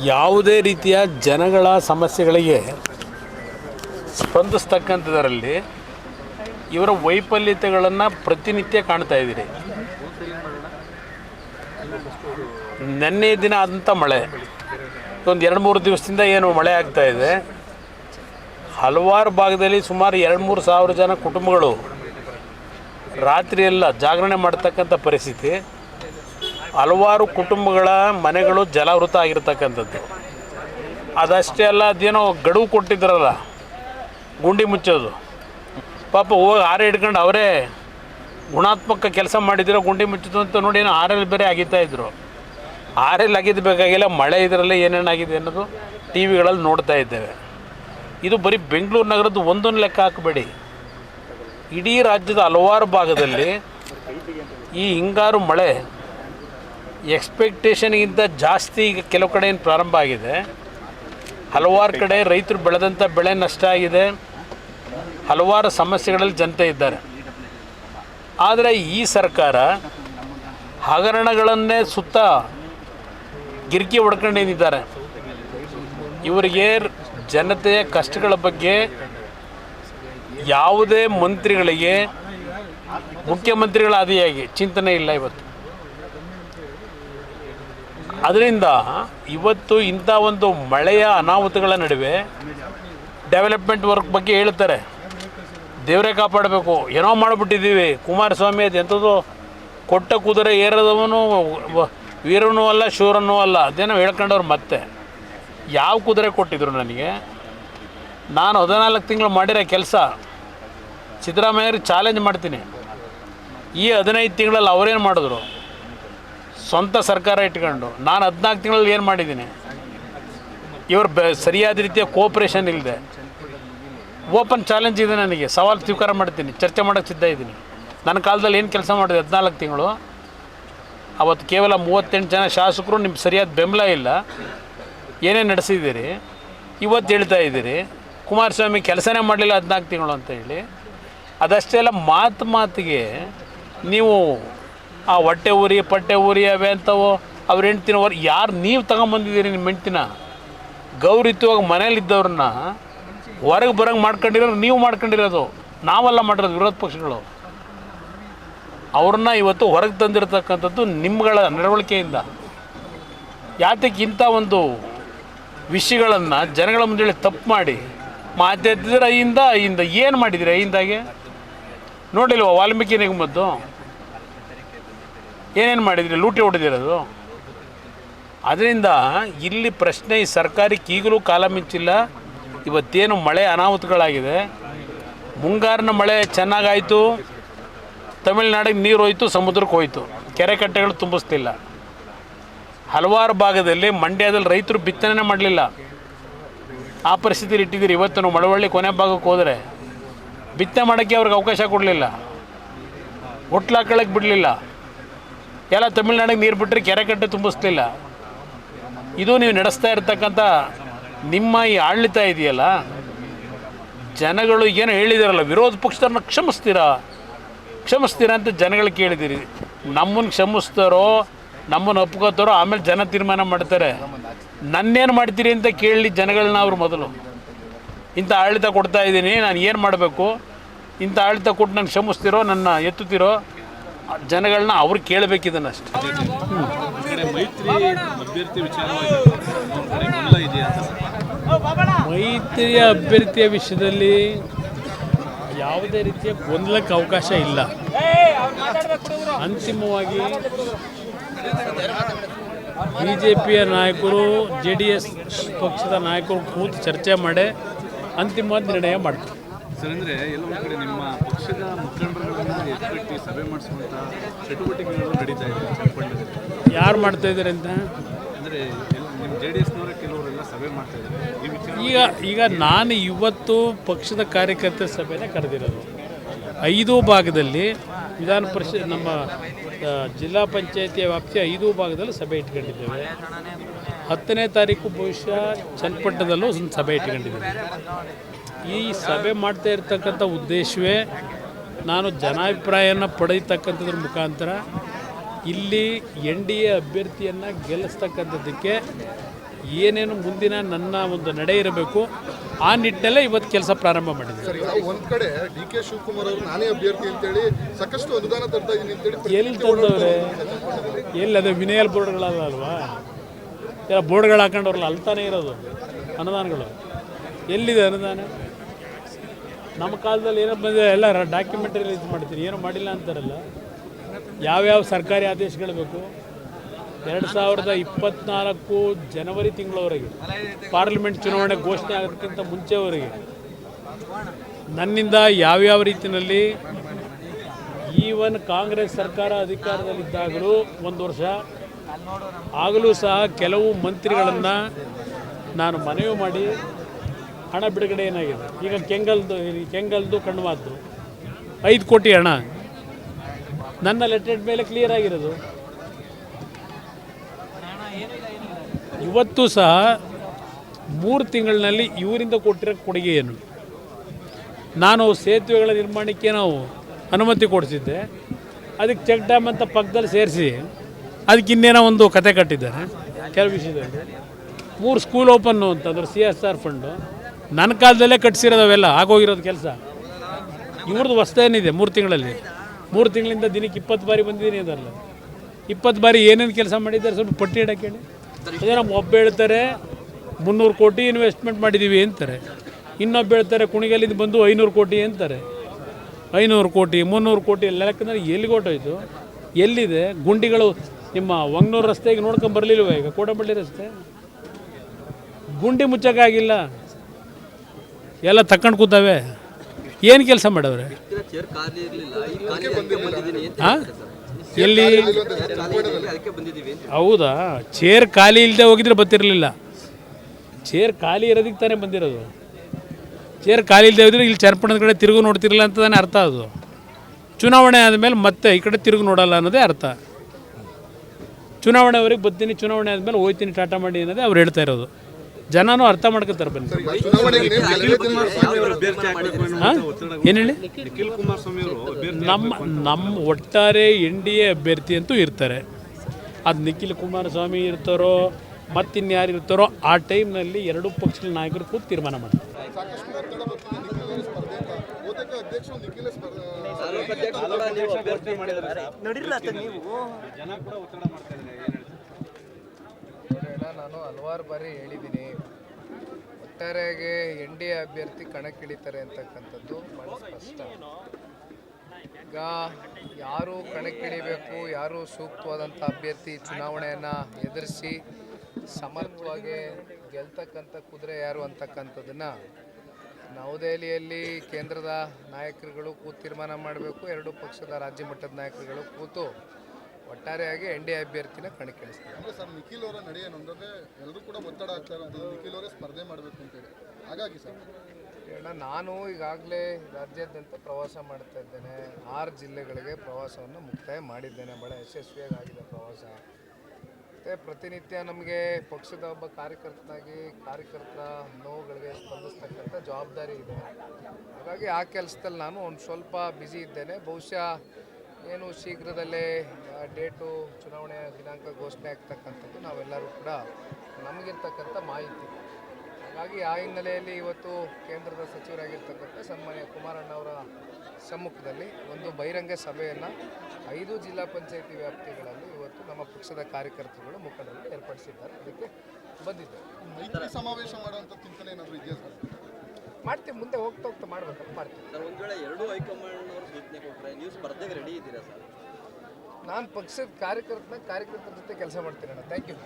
ಯಾವುದೇ ರೀತಿಯ ಜನಗಳ ಸಮಸ್ಯೆಗಳಿಗೆ ಸ್ಪಂದಿಸ್ತಕ್ಕಂಥದರಲ್ಲಿ ಇವರ ವೈಫಲ್ಯತೆಗಳನ್ನು ಪ್ರತಿನಿತ್ಯ ಕಾಣ್ತಾ ಇದ್ದೀರಿ. ನಿನ್ನೆ ದಿನ ಅಂಥ ಮಳೆ. ಒಂದು ಎರಡು ಮೂರು ದಿವಸದಿಂದ ಏನು ಮಳೆ ಆಗ್ತಾ ಇದೆ. ಹಲವಾರು ಭಾಗದಲ್ಲಿ ಸುಮಾರು ಎರಡು ಮೂರು ಸಾವಿರ ಜನ ಕುಟುಂಬಗಳು ರಾತ್ರಿಯೆಲ್ಲ ಜಾಗರಣೆ ಮಾಡ್ತಕ್ಕಂಥ ಪರಿಸ್ಥಿತಿ. ಹಲವಾರು ಕುಟುಂಬಗಳ ಮನೆಗಳು ಜಲಾವೃತ ಆಗಿರ್ತಕ್ಕಂಥದ್ದು. ಅದಷ್ಟೇ ಅಲ್ಲ, ಅದೇನೋ ಗಡುವು ಕೊಟ್ಟಿದ್ರಲ್ಲ, ಗುಂಡಿ ಮುಚ್ಚೋದು. ಪಾಪ ಹೋಗಿ ಆರೆ ಹಿಡ್ಕೊಂಡು ಅವರೇ ಗುಣಾತ್ಮಕ ಕೆಲಸ ಮಾಡಿದ್ರೆ ಗುಂಡಿ ಮುಚ್ಚೋದು ಅಂತ ನೋಡಿ ಏನೋ ಆರಲ್ಲಿ ಬೇರೆ ಅಗಿತಾ ಇದ್ರು. ಆರಲ್ಲಿ ಆಗಿದ್ದು ಬೇಕಾಗಿಲ್ಲ, ಮಳೆ ಇದರಲ್ಲಿ ಏನೇನಾಗಿದೆ ಅನ್ನೋದು ಟಿ ವಿಗಳಲ್ಲಿ ನೋಡ್ತಾ ಇದ್ದೇವೆ. ಇದು ಬರೀ ಬೆಂಗಳೂರು ನಗರದ್ದು ಒಂದೊಂದು ಲೆಕ್ಕ ಹಾಕಬೇಡಿ. ಇಡೀ ರಾಜ್ಯದ ಹಲವಾರು ಭಾಗದಲ್ಲಿ ಈ ಹಿಂಗಾರು ಮಳೆ ಎಕ್ಸ್ಪೆಕ್ಟೇಷನ್ಗಿಂತ ಜಾಸ್ತಿ ಈಗ ಕೆಲವು ಕಡೆ ಏನು ಪ್ರಾರಂಭ ಆಗಿದೆ. ಹಲವಾರು ಕಡೆ ರೈತರು ಬೆಳೆದಂಥ ಬೆಳೆ ನಷ್ಟ ಆಗಿದೆ. ಹಲವಾರು ಸಮಸ್ಯೆಗಳಲ್ಲಿ ಜನತೆ ಇದ್ದಾರೆ. ಆದರೆ ಈ ಸರ್ಕಾರ ಹಗರಣಗಳನ್ನೇ ಸುತ್ತ ಗಿರ್ಕಿ ಹೊಡ್ಕೊಂಡಿದ್ದಾರೆ. ಇವರಿಗೆ ಜನತೆಯ ಕಷ್ಟಗಳ ಬಗ್ಗೆ ಯಾವುದೇ ಮಂತ್ರಿಗಳಿಗೆ, ಮುಖ್ಯಮಂತ್ರಿಗಳ ಆದಿಯಾಗಿ ಚಿಂತನೆ ಇಲ್ಲ ಇವತ್ತು. ಅದರಿಂದ ಇವತ್ತು ಇಂಥ ಒಂದು ಮಳೆಯ ಅನಾಹುತಗಳ ನಡುವೆ ಡೆವಲಪ್ಮೆಂಟ್ ವರ್ಕ್ ಬಗ್ಗೆ ಹೇಳ್ತಾರೆ ದೇವರೇ ಕಾಪಾಡಬೇಕು. ಏನೋ ಮಾಡಿಬಿಟ್ಟಿದ್ದೀವಿ. ಕುಮಾರಸ್ವಾಮಿ ಅದು ಎಂಥದ್ದು ಕೊಟ್ಟ ಕುದುರೆ ಏರದವನು ವೀರನೂ ಅಲ್ಲ, ಶೂರನೂ ಅಲ್ಲ. ಅದೇನೋ ಹೇಳ್ಕೊಂಡವ್ರು ಮತ್ತೆ. ಯಾವ ಕುದುರೆ ಕೊಟ್ಟಿದ್ರು ನನಗೆ? ನಾನು ಹದಿನಾಲ್ಕು ತಿಂಗಳು ಮಾಡಿರೋ ಕೆಲಸ ಸಿದ್ದರಾಮಯ್ಯರಿಗೆ ಚಾಲೆಂಜ್ ಮಾಡ್ತೀನಿ. ಈ ಹದಿನೈದು ತಿಂಗಳಲ್ಲಿ ಅವರೇನು ಮಾಡಿದ್ರು? ಸ್ವಂತ ಸರ್ಕಾರ ಇಟ್ಕೊಂಡು ನಾನು ಹದಿನಾಲ್ಕು ತಿಂಗಳಲ್ಲಿ ಏನು ಮಾಡಿದ್ದೀನಿ? ಇವರು ಬೆ ಸರಿಯಾದ ರೀತಿಯ ಕೋಪ್ರೇಷನ್ ಇಲ್ಲದೆ ಓಪನ್ ಚಾಲೆಂಜ್ ಇದೆ ನನಗೆ. ಸವಾಲು ಸ್ವೀಕಾರ ಮಾಡ್ತೀನಿ. ಚರ್ಚೆ ಮಾಡೋಕ್ಕೆ ಸಿದ್ಧ ಇದ್ದೀನಿ. ನನ್ನ ಕಾಲದಲ್ಲಿ ಏನು ಕೆಲಸ ಮಾಡಿದೆ ಹದಿನಾಲ್ಕು ತಿಂಗಳು? ಅವತ್ತು ಕೇವಲ ಮೂವತ್ತೆಂಟು ಜನ ಶಾಸಕರು ನಿಮ್ಗೆ ಸರಿಯಾದ ಬೆಂಬಲ ಇಲ್ಲ. ಏನೇ ನಡೆಸಿದ್ದೀರಿ? ಇವತ್ತು ಹೇಳ್ತಾ ಇದ್ದೀರಿ. ಕುಮಾರಸ್ವಾಮಿ ಕೆಲಸನೇ ಮಾಡಲಿಲ್ಲ ಹದಿನಾಲ್ಕು ತಿಂಗಳು ಅಂತ ಹೇಳಿ. ಅದಷ್ಟೇ ಅಲ್ಲ, ಮಾತು ಮಾತಿಗೆ ನೀವು ಆ ಹೊಟ್ಟೆ ಉರಿ, ಪಟ್ಟೆ ಉರಿ ಅವೇ ಅಂತವು. ಅವ್ರ ಹೆಂಡ್ತಿನ ಹೊರ ಯಾರು ನೀವು ತಗೊಂಬಂದಿದ್ದೀರಿ ನಿಮ್ಮ ಹೆಂಡ್ತಿನ? ಗೌರವಿತವಾಗಿ ಮನೇಲಿದ್ದವ್ರನ್ನ ಹೊರಗೆ ಬರಂಗೆ ಮಾಡ್ಕೊಂಡಿರೋರು ನೀವು ಮಾಡ್ಕೊಂಡಿರೋದು. ನಾವೆಲ್ಲ ಮಾಡಿರೋದು ವಿರೋಧ ಪಕ್ಷಗಳು. ಅವ್ರನ್ನ ಇವತ್ತು ಹೊರಗೆ ತಂದಿರತಕ್ಕಂಥದ್ದು ನಿಮ್ಮಗಳ ನಡವಳಿಕೆಯಿಂದ. ಯಾತಕ್ಕೆ ಇಂಥ ಒಂದು ವಿಷಯಗಳನ್ನು ಜನಗಳ ಮುಂದೆ ತಪ್ಪು ಮಾಡಿ ಮಾತಾಡ್ತಿದ್ರೆ ಅಯ್ಯಿಂದ ಅಯ್ಯಿಂದ ಏನು ಮಾಡಿದಿರಿ ಅಯ್ಯಿಂದಾಗೆ? ನೋಡಿಲ್ವ ವಾಲ್ಮೀಕಿ ನಿಗಮದ್ದು? ಏನೇನು ಮಾಡಿದ್ರಿ? ಲೂಟಿ ಹೊಡೆದಿರೋದು? ಅದರಿಂದ ಇಲ್ಲಿ ಪ್ರಶ್ನೆ ಈ ಸರ್ಕಾರಕ್ಕೆ ಈಗಲೂ ಕಾಲ ಮಿಂಚಿಲ್ಲ. ಇವತ್ತೇನು ಮಳೆ ಅನಾಹುತಗಳಾಗಿದೆ? ಮುಂಗಾರಿನ ಮಳೆ ಚೆನ್ನಾಗಾಯಿತು. ತಮಿಳ್ನಾಡಿಗೆ ನೀರು ಹೋಯ್ತು, ಸಮುದ್ರಕ್ಕೆ ಹೋಯ್ತು. ಕೆರೆ ಕಟ್ಟೆಗಳು ತುಂಬಿಸ್ತಿಲ್ಲ. ಹಲವಾರು ಭಾಗದಲ್ಲಿ ಮಂಡ್ಯದಲ್ಲಿ ರೈತರು ಬಿತ್ತನೆ ಮಾಡಲಿಲ್ಲ. ಆ ಪರಿಸ್ಥಿತಿಲಿ ಇಟ್ಟಿದ್ದೀರಿ. ಇವತ್ತು ನಾವು ಮಳವಳ್ಳಿ ಕೊನೆ ಭಾಗಕ್ಕೆ ಹೋದರೆ ಬಿತ್ತನೆ ಮಾಡೋಕ್ಕೆ ಅವ್ರಿಗೆ ಅವಕಾಶ ಕೊಡಲಿಲ್ಲ. ಹೊಟ್ಲು ಹಾಕೊಳ್ಳೋಕೆ ಬಿಡಲಿಲ್ಲ. ಎಲ್ಲ ತಮಿಳ್ನಾಡಿಗೆ ನೀರು ಬಿಟ್ಟರೆ ಕೆರೆ ಕಟ್ಟೆ ತುಂಬಿಸ್ಲಿಲ್ಲ. ಇದು ನೀವು ನಡೆಸ್ತಾ ಇರ್ತಕ್ಕಂಥ ನಿಮ್ಮ ಈ ಆಡಳಿತ ಇದೆಯಲ್ಲ, ಜನಗಳು ಏನು ಹೇಳಿದಾರಲ್ಲ, ವಿರೋಧ ಪಕ್ಷದವ್ರನ್ನ ಕ್ಷಮಿಸ್ತೀರಾ? ಕ್ಷಮಿಸ್ತೀರಾ ಅಂತ ಜನಗಳು ಕೇಳಿದಿರಿ. ನಮ್ಮನ್ನು ಕ್ಷಮಿಸ್ತಾರೋ ನಮ್ಮನ್ನು ಒಪ್ಕೋತಾರೋ, ಆಮೇಲೆ ಜನ ತೀರ್ಮಾನ ಮಾಡ್ತಾರೆ. ನನ್ನೇನು ಮಾಡ್ತೀರಿ ಅಂತ ಕೇಳಲಿ ಜನಗಳನ್ನ ಅವರು ಮೊದಲು. ಇಂಥ ಆಡಳಿತ ಕೊಡ್ತಾ ಇದ್ದೀನಿ, ನಾನು ಏನು ಮಾಡಬೇಕು? ಇಂಥ ಆಡಳಿತ ಕೊಟ್ಟು ನಾನು ಕ್ಷಮಿಸ್ತಿರೋ, ನನ್ನ ಎತ್ತುತ್ತೀರೋ? ಜನಗಳನ್ನ ಅವ್ರು ಇದನ್ನು ಅಷ್ಟೇ ಕಡೆ ಮೈತ್ರಿ ಅಭ್ಯರ್ಥಿ ಮೈತ್ರಿಯ ಅಭ್ಯರ್ಥಿಯ ವಿಷಯದಲ್ಲಿ ಯಾವುದೇ ರೀತಿಯ ಗೊಂದಲಕ್ಕೆ ಅವಕಾಶ ಇಲ್ಲ. ಅಂತಿಮವಾಗಿ ಬಿ ಜೆ ಪಿಯ ನಾಯಕರು ಜೆ ಡಿ ಎಸ್ ಪಕ್ಷದ ನಾಯಕರು ಕೂತು ಚರ್ಚೆ ಮಾಡಿ ಅಂತಿಮವಾದ ನಿರ್ಣಯ ಮಾಡ್ತಾರೆ. ಸರ್ ಅಂದರೆ ಎಲ್ಲ ಒಂದು ಕಡೆ ನಿಮ್ಮ ಪಕ್ಷದ ಮುಖಂಡರುಗಳನ್ನ ಸಭೆ ಮಾಡಿಸುವಂಥ ಚಟುವಟಿಕೆಗಳು ನಡೀತಾ ಇದೆ ಯಾರು ಮಾಡ್ತಾ ಇದ್ದಾರೆ ಅಂತ? ಅಂದರೆ ನಿಮ್ಮ ಜೆ ಡಿ ಎಸ್ನವರ ಕೆಲವರೆಲ್ಲ ಸಭೆ ಮಾಡ್ತಾ ಇದ್ದಾರೆ. ಈಗ ಈಗ ನಾನು ಇವತ್ತು ಪಕ್ಷದ ಕಾರ್ಯಕರ್ತರ ಸಭೆನೇ ಕರೆದಿರೋದು. ಐದು ಭಾಗದಲ್ಲಿ ವಿಧಾನ ಪರಿಷತ್ ನಮ್ಮ ಜಿಲ್ಲಾ ಪಂಚಾಯತಿಯ ವ್ಯಾಪ್ತಿಯ ಐದು ಭಾಗದಲ್ಲಿ ಸಭೆ ಇಟ್ಕೊಂಡಿದ್ದೇವೆ. ಹತ್ತನೇ ತಾರೀಕು ಬಹುಶಃ ಚನ್ನಪಟ್ಟಣದಲ್ಲೂ ಒಂದು ಸಭೆ ಇಟ್ಕೊಂಡಿದ್ದೇವೆ. ಈ ಸಭೆ ಮಾಡ್ತಾ ಇರ್ತಕ್ಕಂಥ ಉದ್ದೇಶವೇ ನಾನು ಜನಾಭಿಪ್ರಾಯನ ಪಡೆಯತಕ್ಕಂಥದ್ರ ಮುಖಾಂತರ ಇಲ್ಲಿ ಎನ್ ಡಿ ಎ ಅಭ್ಯರ್ಥಿಯನ್ನು ಗೆಲ್ಲಿಸ್ತಕ್ಕಂಥದ್ದಕ್ಕೆ ಏನೇನು ಮುಂದಿನ ನನ್ನ ಒಂದು ನಡೆ ಇರಬೇಕು ಆ ನಿಟ್ಟಿನಲ್ಲೇ ಇವತ್ತು ಕೆಲಸ ಪ್ರಾರಂಭ ಮಾಡಿದೆ ಒಂದ್ ಕಡೆ ಡಿ ಕೆ ಶಿವಕುಮಾರ್ ಅವರು ನಾನೇ ಅಭ್ಯರ್ಥಿ ಅಂತೇಳಿ ಸಾಕಷ್ಟು ಅನುದಾನ ತರ್ತಾ ಇದ್ದೀನಿ ಅಂತೇಳಿ ಎಲ್ಲಿ ತಂದವ್ರೆ? ಎಲ್ಲಿ ಅದೇ ವಿನಯಲ್ ಬೋರ್ಡ್ಗಳಲ್ಲ ಅಲ್ವಾ? ಎಲ್ಲ ಬೋರ್ಡ್ಗಳು ಹಾಕೊಂಡವ್ರಲ್ಲ ಅಲ್ತಾನೆ ಇರೋದು ಅನುದಾನಗಳು ಎಲ್ಲಿದೆ ಅನುದಾನ? ನಮ್ಮ ಕಾಲದಲ್ಲಿ ಏನೋ ಬಂದಿದೆ, ಎಲ್ಲ ಡಾಕ್ಯುಮೆಂಟ್ ರಿಲೀಸ್ ಮಾಡ್ತೀನಿ ಏನೂ ಮಾಡಿಲ್ಲ ಅಂತಾರಲ್ಲ. ಯಾವ್ಯಾವ ಸರ್ಕಾರಿ ಆದೇಶಗಳು ಬೇಕು? ಎರಡು ಸಾವಿರದ ಇಪ್ಪತ್ನಾಲ್ಕು ಜನವರಿ ತಿಂಗಳವರೆಗೆ, ಪಾರ್ಲಿಮೆಂಟ್ ಚುನಾವಣೆ ಘೋಷಣೆ ಆಗೋದಕ್ಕಿಂತ ಮುಂಚೆವರೆಗೆ, ನನ್ನಿಂದ ಯಾವ್ಯಾವ ರೀತಿಯಲ್ಲಿ ಈವನ್ ಕಾಂಗ್ರೆಸ್ ಸರ್ಕಾರ ಅಧಿಕಾರದಲ್ಲಿದ್ದಾಗಲೂ ಒಂದು ವರ್ಷ, ಆಗಲೂ ಸಹ ಕೆಲವು ಮಂತ್ರಿಗಳನ್ನು ನಾನು ಮನವಿ ಮಾಡಿ ಹಣ ಬಿಡುಗಡೆ ಏನಾಗಿದೆ? ಈಗ ಕೆಂಗಲ್ದು ಕೆಂಗಲ್ದು ಕಣ್ವಾದ್ದು ಐದು ಕೋಟಿ ಹಣ. ನನ್ನ ಲೆಟೆಡ್ ಮೇಲೆ ಕ್ಲಿಯರ್ ಆಗಿರೋದು. ಇವತ್ತು ಸಹ ಮೂರು ತಿಂಗಳಿನಲ್ಲಿ ಇವರಿಂದ ಕೊಟ್ಟಿರೋ ಕೊಡುಗೆ ಏನು? ನಾನು ಸೇತುವೆಗಳ ನಿರ್ಮಾಣಕ್ಕೆ ನಾವು ಅನುಮತಿ ಕೊಡಿಸಿದ್ದೆ. ಅದಕ್ಕೆ ಚೆಕ್ ಡ್ಯಾಮ್ ಅಂತ ಪಕ್ಕದಲ್ಲಿ ಸೇರಿಸಿ. ಅದಕ್ಕೆ ಇನ್ನೇನೋ ಒಂದು ಕತೆ ಕಟ್ಟಿದ್ದಾರೆ. ಕೆಲವು ವಿಷಯದಲ್ಲಿ. ಮೂರು ಸ್ಕೂಲ್ ಓಪನ್ನು ಅಂತಂದ್ರೆ ಸಿ ಎಸ್ ಆರ್ ಫಂಡು ನನ್ನ ಕಾಲದಲ್ಲೇ ಕಟ್ಸಿರೋದವೆಲ್ಲ, ಆಗೋಗಿರೋದು ಕೆಲಸ. ಇವ್ರದ್ದು ಹೊಸ್ತೇನಿದೆ ಮೂರು ತಿಂಗಳಲ್ಲಿ? ಮೂರು ತಿಂಗಳಿಂದ ದಿನಕ್ಕೆ ಇಪ್ಪತ್ತು ಬಾರಿ ಬಂದಿದ್ದೀನಿ ಅದಲ್ಲ ಇಪ್ಪತ್ತು ಬಾರಿ ಏನೇನು ಕೆಲಸ ಮಾಡಿದ್ದಾರೆ ಸ್ವಲ್ಪ ಪಟ್ಟಿ ಇಡಕ್ಕೆ ಹೇಳಿ. ಅದೇ ನಮ್ಮ ಒಬ್ಬ ಹೇಳ್ತಾರೆ, ಮುನ್ನೂರು ಕೋಟಿ ಇನ್ವೆಸ್ಟ್ಮೆಂಟ್ ಮಾಡಿದ್ದೀವಿ ಅಂತಾರೆ. ಇನ್ನೊಬ್ಬ ಹೇಳ್ತಾರೆ, ಕುಣಿಗಲ್ಲಿಂದ ಬಂದು ಐನೂರು ಕೋಟಿ ಅಂತಾರೆ. ಐನೂರು ಕೋಟಿ, ಮುನ್ನೂರು ಕೋಟಿ ಎಲ್ಲ ಎಲ್ಲಿಗೆ ಹೊರ್ಟೋಯ್ತು ಎಲ್ಲಿದೆ? ಗುಂಡಿಗಳು ನಿಮ್ಮ ವಂಗ್ನೂರು ರಸ್ತೆಗೆ ನೋಡ್ಕೊಂಡು ಬರಲಿಲ್ವ ಈಗ? ಕೋಟಂಬಳ್ಳಿ ರಸ್ತೆ? ಗುಂಡಿ ಮುಚ್ಚಕ್ಕಾಗಿಲ್ಲ. ಎಲ್ಲ ತಕ್ಕಂಡು ಕೂತಾವೆ. ಏನು ಕೆಲಸ ಮಾಡವ್ರೆ? ಹಾಂ ಎಲ್ಲಿ? ಹೌದಾ? ಚೇರ್ ಖಾಲಿ ಇಲ್ಲದೆ ಹೋಗಿದ್ರೆ ಬರ್ತಿರಲಿಲ್ಲ. ಚೇರ್ ಖಾಲಿ ಇರೋದಕ್ಕೆ ತಾನೇ ಬಂದಿರೋದು. ಚೇರ್ ಖಾಲಿ ಇಲ್ಲದೆ ಹೋಗಿದ್ರೆ ಇಲ್ಲಿ ಚರ್ಪಣದ ಕಡೆ ತಿರುಗು ನೋಡ್ತಿರಲಿಲ್ಲ ಅಂತ ಅರ್ಥ ಅದು. ಚುನಾವಣೆ ಆದಮೇಲೆ ಮತ್ತೆ ಈ ಕಡೆ ತಿರುಗು ನೋಡಲ್ಲ ಅನ್ನೋದೇ ಅರ್ಥ. ಚುನಾವಣೆವರೆಗೆ ಬರ್ತೀನಿ, ಚುನಾವಣೆ ಆದಮೇಲೆ ಹೋಯ್ತೀನಿ, ಟಾಟಾ ಮಾಡಿ ಅನ್ನೋದೇ ಅವ್ರು ಹೇಳ್ತಾ ಇರೋದು. ಜನನೂ ಅರ್ಥ ಮಾಡ್ಕೊತಾರೆ ಬನ್ನಿ. ಏನು ಹೇಳಿ? ನಮ್ಮ ನಮ್ಮ ಒಟ್ಟಾರೆ ಎನ್ ಡಿ ಎ ಅಭ್ಯರ್ಥಿ ಅಂತೂ ಇರ್ತಾರೆ. ಅದು ನಿಖಿಲ್ ಕುಮಾರಸ್ವಾಮಿ ಇರ್ತಾರೋ ಮತ್ತಿನ್ಯಾರು ಇರ್ತಾರೋ ಆ ಟೈಮ್ನಲ್ಲಿ ಎರಡೂ ಪಕ್ಷಗಳ ನಾಯಕರು ಕೂತು ತೀರ್ಮಾನ ಮಾಡ್ತಾರೆ. ಜನ ಕೂಡ ಒತ್ತಡ ಮಾಡ್ತಾ ಇದ್ದಾರೆ ಏನು ಹೇಳ್ತೀರಾ ನೋಡೋಣ, ನಾನು ಹಲವಾರು ಬಾರಿ ಹೇಳಿದ್ದೀನಿ. ಒಟ್ಟಾರೆಯಾಗಿ ಎನ್ ಡಿ ಎ ಅಭ್ಯರ್ಥಿ ಕಣಕ್ಕಿಳಿತಾರೆ ಅಂತಕ್ಕಂಥದ್ದು ಬಹಳ ಸ್ಪಷ್ಟ. ಈಗ ಯಾರು ಕಣಕ್ಕಿಳಿಬೇಕು, ಯಾರು ಸೂಕ್ತವಾದಂಥ ಅಭ್ಯರ್ಥಿ ಚುನಾವಣೆಯನ್ನು ಎದುರಿಸಿ ಸಮರ್ಥವಾಗಿ ಗೆಲ್ತಕ್ಕಂಥ ಕುದುರೆ ಯಾರು ಅಂತಕ್ಕಂಥದ್ದನ್ನು ನವದೆಹಲಿಯಲ್ಲಿ ಕೇಂದ್ರದ ನಾಯಕರುಗಳು ಕೂತು ತೀರ್ಮಾನ ಮಾಡಬೇಕು, ಎರಡೂ ಪಕ್ಷದ ರಾಜ್ಯ ಮಟ್ಟದ ನಾಯಕರುಗಳು ಕೂತು ಒಟ್ಟಾರೆಯಾಗಿ ಎನ್ ಡಿ ಎ ಅಭ್ಯರ್ಥಿನ ಕಣಕ್ಕಿಳಿಸ್ತಾರೆ ಅಂದ್ರೆ ಸರ್ ನಿಖಿಲ್ ಅವರ ನಡೆ ಏನು? ಅಂದ್ರೆ ಎಲ್ಲರೂ ಕೂಡ ಒತ್ತಡ ಆಗ್ತಾ ಇರೋದು ನಿಖಿಲ್ ಅವರೇ ಸ್ಪರ್ಧೆ ಮಾಡಬೇಕು ಅಂತೇಳಿ ಹಾಗಾಗಿ ಸರ್. ಅಣ್ಣ ನಾನು ಈಗಾಗಲೇ ರಾಜ್ಯಾದ್ಯಂತ ಪ್ರವಾಸ ಮಾಡ್ತಾ ಇದ್ದೇನೆ. ಆರು ಜಿಲ್ಲೆಗಳಿಗೆ ಪ್ರವಾಸವನ್ನು ಮುಕ್ತಾಯ ಮಾಡಿದ್ದೇನೆ. ಬಹಳ ಯಶಸ್ವಿಯಾಗಿ ಆಗಿದೆ ಪ್ರವಾಸ. ಮತ್ತು ಪ್ರತಿನಿತ್ಯ ನಮಗೆ ಪಕ್ಷದ ಒಬ್ಬ ಕಾರ್ಯಕರ್ತನಾಗಿ ಕಾರ್ಯಕರ್ತರ ನೋವುಗಳಿಗೆ ಸ್ಪಂದಿಸ್ತಕ್ಕಂಥ ಜವಾಬ್ದಾರಿ ಇದೆ. ಹಾಗಾಗಿ ಆ ಕೆಲಸದಲ್ಲಿ ನಾನು ಒಂದು ಸ್ವಲ್ಪ ಬ್ಯುಸಿ ಇದ್ದೇನೆ. ಬಹುಶಃ ಏನು ಶೀಘ್ರದಲ್ಲೇ ಡೇಟು ಚುನಾವಣೆ ದಿನಾಂಕ ಘೋಷಣೆ ಆಗ್ತಕ್ಕಂಥದ್ದು ನಾವೆಲ್ಲರೂ ಕೂಡ ನಮಗಿರ್ತಕ್ಕಂಥ ಮಾಹಿತಿ. ಹಾಗಾಗಿ ಆ ಹಿನ್ನೆಲೆಯಲ್ಲಿ ಇವತ್ತು ಕೇಂದ್ರದ ಸಚಿವರಾಗಿರ್ತಕ್ಕಂಥ ಸನ್ಮಾನ್ಯ ಕುಮಾರಣ್ಣವರ ಸಮ್ಮುಖದಲ್ಲಿ ಒಂದು ಬಹಿರಂಗ ಸಭೆಯನ್ನು ಐದು ಜಿಲ್ಲಾ ಪಂಚಾಯಿತಿ ವ್ಯಾಪ್ತಿಗಳಲ್ಲಿ ಇವತ್ತು ನಮ್ಮ ಪಕ್ಷದ ಕಾರ್ಯಕರ್ತರುಗಳು ಮುಖಂಡರು ಏರ್ಪಡಿಸಿದ್ದಾರೆ. ಅದಕ್ಕೆ ಬಂದಿದ್ದಾರೆ ಸಮಾವೇಶ ಮಾಡುವಂಥ ಚಿಂತನೆ ಏನಾದರೂ ಇದೆಯಾ ಸರ್? ಮಾಡ್ತೀವಿ. ಮುಂದೆ ಹೋಗ್ತಾ ಹೋಗ್ತಾ ಮಾಡ್ಬೇಕು ಮಾಡ್ತೀವಿ. ಸರ್ ಒಂದ್ ವೇಳೆ ಎರಡೂ ಹೈಕಮಾಂಡ್ ಅವರು ಸೂಚನೆ ಕೊಟ್ಟರೆ ನೀವು ಸ್ಪರ್ಧೆಗೆ ರೆಡಿ ಇದ್ದೀರಾ ಸರ್? ನಾನು ಪಕ್ಷದ ಕಾರ್ಯಕರ್ತನ ಕಾರ್ಯಕರ್ತರ ಜೊತೆ ಕೆಲಸ ಮಾಡ್ತೀನಿ ಅಣ್ಣ. Thank you